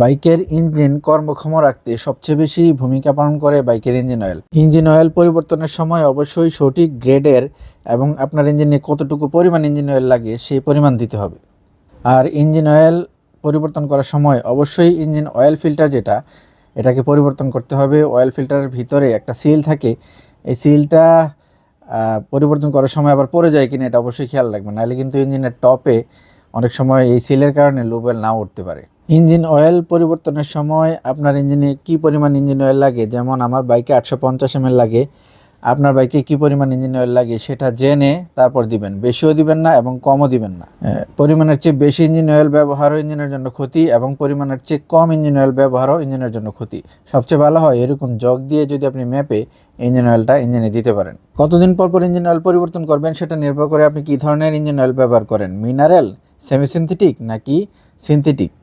বাইকের ইঞ্জিন কর্মক্ষম রাখতে সবচেয়ে বেশি ভূমিকা পালন করে বাইকের ইঞ্জিন অয়েল। ইঞ্জিন অয়েল পরিবর্তনের সময় অবশ্যই সঠিক গ্রেডের এবং আপনার ইঞ্জিনে কতটুকু পরিমাণ ইঞ্জিন অয়েল লাগে সেই পরিমাণ দিতে হবে। আর ইঞ্জিন অয়েল পরিবর্তন করার সময় অবশ্যই ইঞ্জিন অয়েল ফিল্টার যেটা, এটাকে পরিবর্তন করতে হবে। অয়েল ফিল্টারের ভিতরে একটা সিল থাকে, এই সিলটা পরিবর্তন করার সময় আবার পড়ে যায় কিনা এটা অবশ্যই খেয়াল রাখবেন। নাহলে কিন্তু ইঞ্জিনের টপে অনেক সময় এই সিলের কারণে লুবেল নাও উঠতে পারে। ইঞ্জিন অয়েল পরিবর্তনের সময় আপনার ইঞ্জিনে কি পরিমাণ ইঞ্জিন অয়েল লাগে? যেমন আমার বাইকে আটশো পঞ্চাশ এম লাগে। আপনার বাইকে কি পরিমাণ ইঞ্জিন অয়েল লাগে সেটা জেনে তারপর দিবেন। বেশিও দিবেন না এবং কমও দিবেন না। পরিমাণের চেয়ে বেশি ইঞ্জিন অয়েল ব্যবহারও ইঞ্জিনের জন্য ক্ষতি এবং পরিমাণের চেয়ে কম ইঞ্জিন অয়েল ব্যবহারও ইঞ্জিনের জন্য ক্ষতি। সবচেয়ে ভালো হয় এরকম জগ দিয়ে যদি আপনি ম্যাপে ইঞ্জিন অয়েলটা ইঞ্জিনে দিতে পারেন। কতদিন পর পর ইঞ্জিন অয়েল পরিবর্তন করবেন সেটা নির্ভর করে আপনি কী ধরনের ইঞ্জিন অয়েল ব্যবহার করেন? মিনারেল সেমি সিনথেটিক নাকি সিনথেটিক?